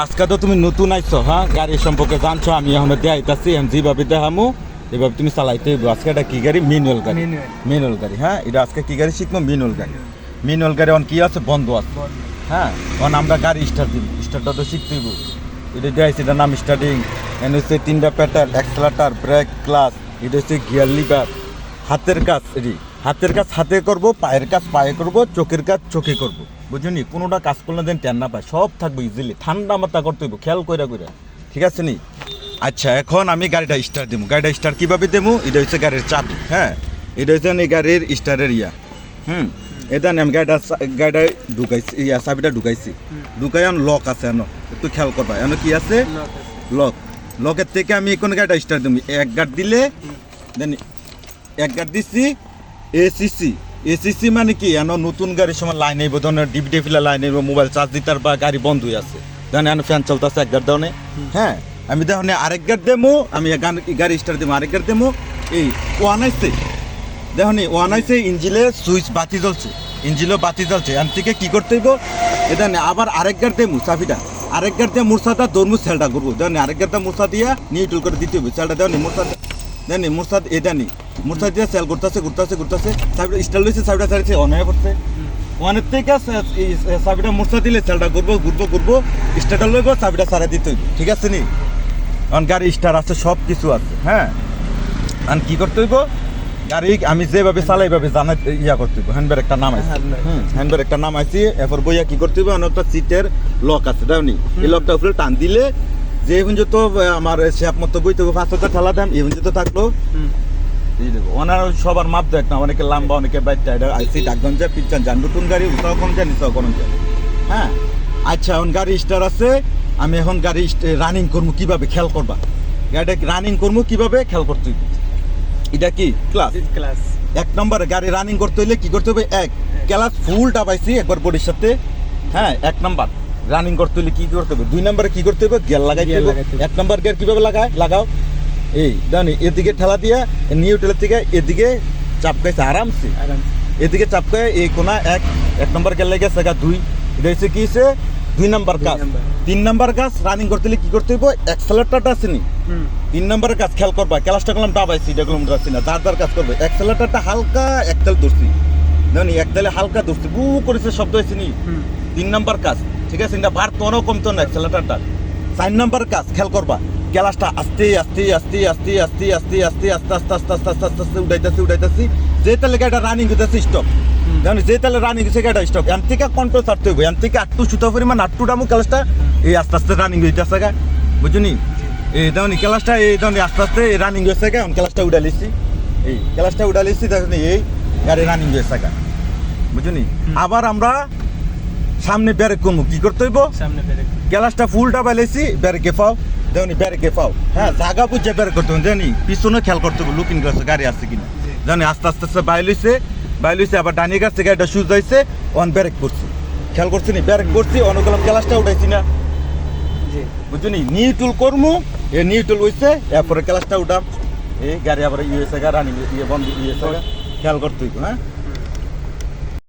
আজকে তো তুমি নতুন আইছো হ্যাঁ গাড়ি সম্পর্কে জানছো আমি এখন দেখাইতাছি আমি যেভাবে দেখামু। এভাবে তুমি চালাইতে হইব। আজকে এটা কি গাড়ি? ম্যানুয়াল গাড়ি. ম্যানুয়াল গাড়ি হ্যাঁ? এটা আজকে কি গাড়ি শিখব? ম্যানুয়াল গাড়ি। ম্যানুয়াল গাড়ি অন কি আছে? বন্ধ আছে। হ্যাঁ? অন আমরা গাড়ি স্টার্ট দিব। স্টার্টটা তো শিখতে হইব। এটা দেখাইছি এটার নাম স্টার্টিং এন হচ্ছে তিনটা প্যাটার অ্যাক্সেলাটার ব্রেক ক্লাস এটা হচ্ছে গিয়ার লিভার হাতের কাজ এটি হাতের কাজ হাতে করব, পায়ের কাজ পায়ে করব, চোখের কাজ চোখে করব। বুঝলি কোনোটা কাজ করলে যেন টেন না পায়। সব থাকবে ইজিলি ঠান্ডা মাথা করতে হইব, খেয়াল কইরা কইরা। ঠিক আছে নি? আচ্ছা এখন আমি গাড়িটা স্টার্ট দেবো গাড়িটা স্টার্ট কীভাবে দেবো এটা হচ্ছে গাড়ির চাবি হ্যাঁ? এটা হচ্ছে এই গাড়ির স্টারের ইয়া। হুম? এটা আমি গাড়িটা গাড়িটা ঢুকাইছি, ইয়া চাবিটা ঢুকাইছি। ঢুকাই এখন লক আছে এন একটু খেয়াল করবা। এনো কি আছে? লক লকের থেকে আমি কোন গাড়িটা স্টার্ট দেবো এক গাড় দিলে, দেন এক গাড় দিচ্ছি এসিসি এসিসি মানে কি? এনো নতুন গাড়ির সময় লাইন নেই ধরনের ডিপ ফিলা লাইন নেই মোবাইল চার্জ দিতার বা গাড়ি বন্ধ হয়ে আছে। দেন এনো ফ্যান চলতেছে এক গাড় দেওয়া হ্যাঁ আমি দেখুন আরেক গাড় দেবো আমি গাড়ি স্টার্ট দেবো আরেক গাড় দেবো এই ওয়ান আইসে দেখুন ওয়ান আইসে ইঞ্জিলে সুইচ বাতি জ্বলছে। ইঞ্জিলও বাতি জ্বলছে। এর থেকে কি করতে হইব? এটা আবার আরেক গাড় দেবো চাবিটা। আরেক গাড় দিয়ে মুরসাটা দরমু সেলটা করব। দেখুন আরেক গাড়টা মুরসা দিয়া নিউট্রাল করে দিতে হবে সেলটা দেওয়া মুরসা দেনি মুরসাদ এটা নি মুরসাদ দিয়ে সেল করতেছে ঘুরতেছে ঘুরতেছে চাবিটা স্টাইল লইছে চাবিটা ছাড়ছে অন হয়ে পড়ছে ওয়ানের থেকে সে- চাবিটা মুরসা দিলে সেলটা ঘুরবো ঘুরবো ঘুরবো স্টার্টার লইব চাবিটা সারা দিতে ঠিক আছে নি? কারণ গাড়ি স্টার আছে সব কিছু আছে হ্যাঁ? আর কি করতে হইব? গাড়ি আমি যেভাবে চালাই এইভাবে জানা ইয়া করতে হইব। হ্যান্ডব্যাগ একটা নাম আছে। Handbrake। হুম একটা নাম আছে। এরপর বইয়া কি করতে হইব? একটা সিটের লক আছে দাওনি এই লকটা উপরে টান দিলে যে এখন যত আমার শেপ মতো বই বইতে হবে পাঁচটা ঠেলা দাম এখন যত থাকল ওনার সবার মাপ দেখ না অনেকে লম্বা অনেকে বাইরটা এটা আইসি ডাকগঞ্জ যায় পিচ্ছান যান। নতুন গাড়ি উঠাও কম যায় নিচাও কম যায় হ্যাঁ? আচ্ছা এখন গাড়ি স্টার আছে আমি এখন গাড়ি রানিং করব কীভাবে? খেয়াল করবা। গাড়িটা রানিং করব কীভাবে? খেয়াল করতে এটা কি? ক্লাস ক্লাস এক নম্বরে গাড়ি রানিং করতে হইলে কি করতে হবে? এক ক্লাস ফুলটা পাইছি একবার বডির সাথে হ্যাঁ এক নাম্বার। রানিং করতে হইলে কি করতে হবে? দুই নম্বরে কি করতে হবে? গিয়ার হবে। এক নম্বর গিয়ার কীভাবে লাগায়? লাগাও। এই জানি এদিকে ঠেলা দিয়া নিউট্রাল থেকে এদিকে চাপকাইছে আরামসে। আরাম এদিকে চাপকায় এই কোনা এক এক নম্বর গেলে গেছে গা দুই। এটা হচ্ছে কি হচ্ছে দুই নাম্বার কাজ তিন নাম্বার কাজ রানিং করতে হলে কি করতে হবে অ্যাক্সেলেটারটা আছে নি তিন নম্বরের কাজ খেয়াল করবা ক্লাসটা করলাম ডাবাইছি এটা করলাম ডাবাইছি না যার যার কাজ করবে। অ্যাক্সেলেটারটা হালকা একতাল ধরছি। জানি একতালে হালকা ধরছি বু করেছে শব্দ হয়েছে নি তিন নম্বর কাজ ঠিক আছে? এটা বার তোরও কমতো না অ্যাক্সেলেটারটা চার নম্বর কাজ খেয়াল করবা ক্লাসটা আস্তে আস্তে আস্তে আস্তে আস্তে আস্তে আস্তে আস্তে আস্তে আস্তে আস্তে আস্তে আস্তে আস্তে উঠাইতেছি উঠাইতেছি যে তালে গাড়িটা রানিং হইতেছে স্টপ জানি যে তালে রানিং হচ্ছে গাড়িটা স্টপ এন থেকে কন্ট্রোল ছাড়তে হবে এন থেকে আটটু সুতো পরিমাণ আটটু ডামু ক্লাসটা এই আস্তে আস্তে রানিং হইতেছে গা বুঝুনি এই ধরুন ক্লাসটা এই ধরুন আস্তে আস্তে রানিং হয়েছে গা আমি ক্লাসটা উঠা লিছি এই ক্লাসটা উঠা লিছি দেখুন এই গাড়ি রানিং হয়েছে গা বুঝুনি আবার আমরা সামনে ব্যারেক করব কি করতে হইব সামনে পেরে গ্যালাসটা ফুলটা বাইলেছি ব্যারেকে পাও দেখুন ব্যারেকে পাও। হ্যাঁ জাগা বুঝে ব্যারেক করতে হবে। জানি পিছনে খেয়াল করতে হবে লুকিং গ্লাসে গাড়ি আছে কিনা। জানি আস্তে আস্তে আস্তে বাইলিছে বাইলিছে আবার ডানি গাছ থেকে গাড়িটা সুজ যাইছে অন ব্যারেক করছি। খেয়াল করছি নি? ব্যারেক করছি অনুকূলম গ্যালাসটা উঠাইছি না। বুঝলি নিউটুল করমু এ নিউটুল হইছে এরপরে ক্লাসটা উঠাম। এই গাড়ি আবার হয়েছে গা রানিং ইয়ে বন্ধ হয়েছে খেয়াল করতে হ্যাঁ?